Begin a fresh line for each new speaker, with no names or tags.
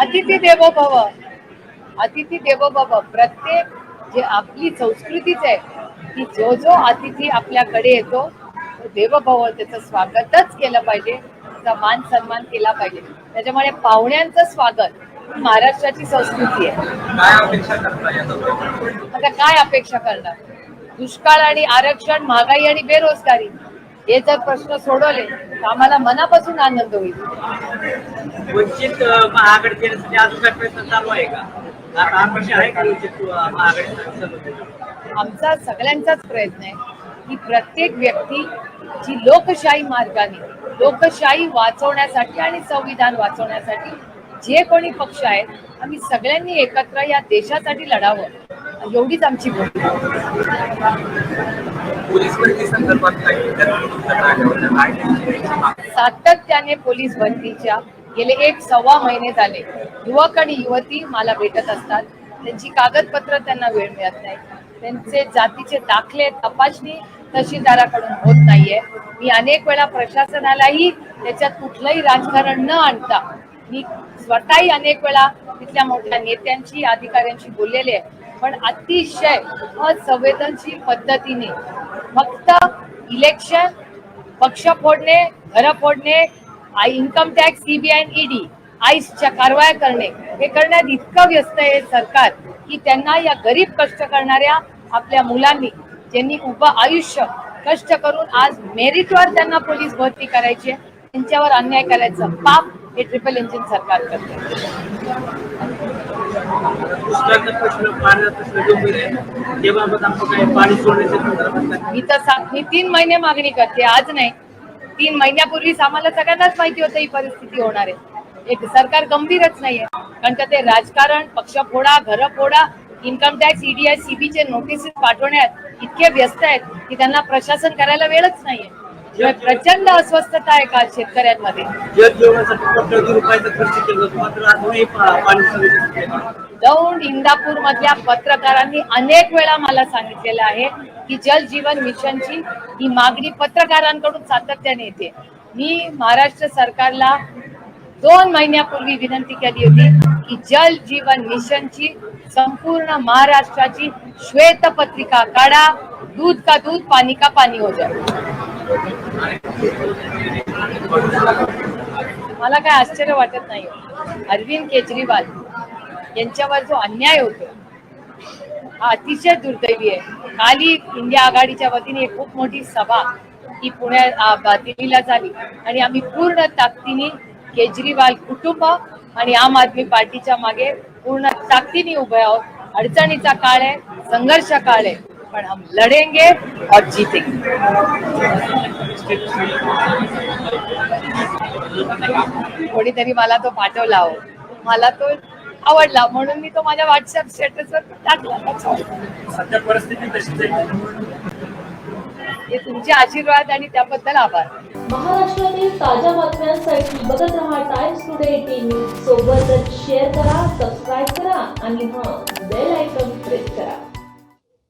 अतिथी देवो भव अतिथी देवो भव प्रत्येक जे आपली संस्कृतीच आहे की जो जो अतिथी आपल्याकडे येतो तो देवभव त्याचं स्वागतच केलं पाहिजे. त्याचा मान सन्मान केला पाहिजे. त्याच्यामुळे पाहुण्यांचं स्वागत ही महाराष्ट्राची संस्कृती आहे? आता काय अपेक्षा करणार? दुष्काळ आणि आरक्षण महागाई आणि बेरोजगारी. हे जर प्रश्न सोडवले तर आम्हाला मनापासून आनंद होईल.
वंचित महाआघाडी अजून काय प्रयत्न चालू आहे का?
आमचा सगळ्यांचाच प्रयत्न आहे की प्रत्येक व्यक्ती जी लोकशाही मार्गाने लोकशाही वाचवण्यासाठी आणि संविधान वाचवण्यासाठी जे कोणी पक्ष आहेत आम्ही सगळ्यांनी एकत्र या देशासाठी लढावं. एवढीच आमची? सातत्याने पोलीस भरतीच्या गेले एक सव्वा महिने झाले. युवक आणि युवती मला भेटत असतात. त्यांची कागदपत्र त्यांना वेळ मिळत नाही. त्यांचे जातीचे दाखले तपासणी तहसीलदाराकडून होत नाहीये. मी अनेक वेळा प्रशासनालाही त्याच्यात कुठलंही राजकारण न आणता मी स्वतःही अनेक वेळा तिथल्या मोठ्या नेत्यांशी अधिकाऱ्यांशी बोललेले आहे. पण अतिशय असंवेदनशील पद्धतीने फक्त इलेक्शन पक्ष फोडणे घर फोडणे इन्कम टॅक्स सीबीआय ईडी आईसच्या कारवाया करणे हे करण्यात इतकं व्यस्त आहे सरकार की त्यांना या गरीब कष्ट करणाऱ्या आपल्या मुलांनी ज्यांनी उभं आयुष्य कष्ट करून आज मेरिटवर त्यांना पोलीस भरती करायची त्यांच्यावर अन्याय करायचं पाप हे ट्रिपल इंजिन सरकार करते. मी तर मी तीन महिने मागणी करते आज नाही. तीन महिन्यापूर्वीच आम्हाला सगळ्यांनाच माहिती होतं ही परिस्थिती होणार आहे. एक सरकार गंभीरच नाहीये. कारण का ते राजकारण पक्ष फोडा घर फोडा इन्कम टॅक्स ईडीआय सीबीचे नोटीस पाठवण्यात इतके व्यस्त आहेत की त्यांना प्रशासन करायला वेळच नाहीये. प्रचंड अस्वस्थता आहे काल शेतकऱ्यांमध्ये. दौंड इंदापूर मधल्या पत्रकारांनी अनेक वेळा मला सांगितलेलं आहे की जल जीवन मिशनची ही मागणी पत्रकारांकडून सातत्याने येते. मी महाराष्ट्र सरकारला दोन महिन्यापूर्वी विनंती केली होती की जल जीवन मिशनची संपूर्ण महाराष्ट्राची श्वेतपत्रिका काढा दूध का दूध पाणी का पाणी हो जाए मला काय आश्चर्य वाटत नाही. अरविंद केजरीवाल यांच्यावर जो अन्याय होतो हा अतिशय दुर्दैवी आहे. काली इंडिया आघाडीच्या वतीने एक खूप मोठी सभा ही पुण्या दिल्लीला झाली. आणि आम्ही पूर्ण ताकदीने केजरीवाल कुटुंब आणि आम आदमी पार्टीच्या मागे पूर्ण ताकदीने उभे आहोत. अडचणीचा काळ आहे संघर्ष काळ आहे. पण हम लढेंगे और जीतेंगे। कोणीतरी मला तो पाठवला हो. मला तो आवडला. म्हणून मी तो माझ्या व्हॉट्सअप स्टेटसवर टाकला.
परिस्थिती तशीच आहे.
हे तुमचे आशीर्वाद आणि त्याबद्दल आभार.
महाराष्ट्रातील ताज्या बातम्यांसाठी बघत रहा टाइम्स टुडे न्यूज सोबतच शेअर करा सबस्क्राईब करा आणि हां बेल आयकॉन प्रेस करा.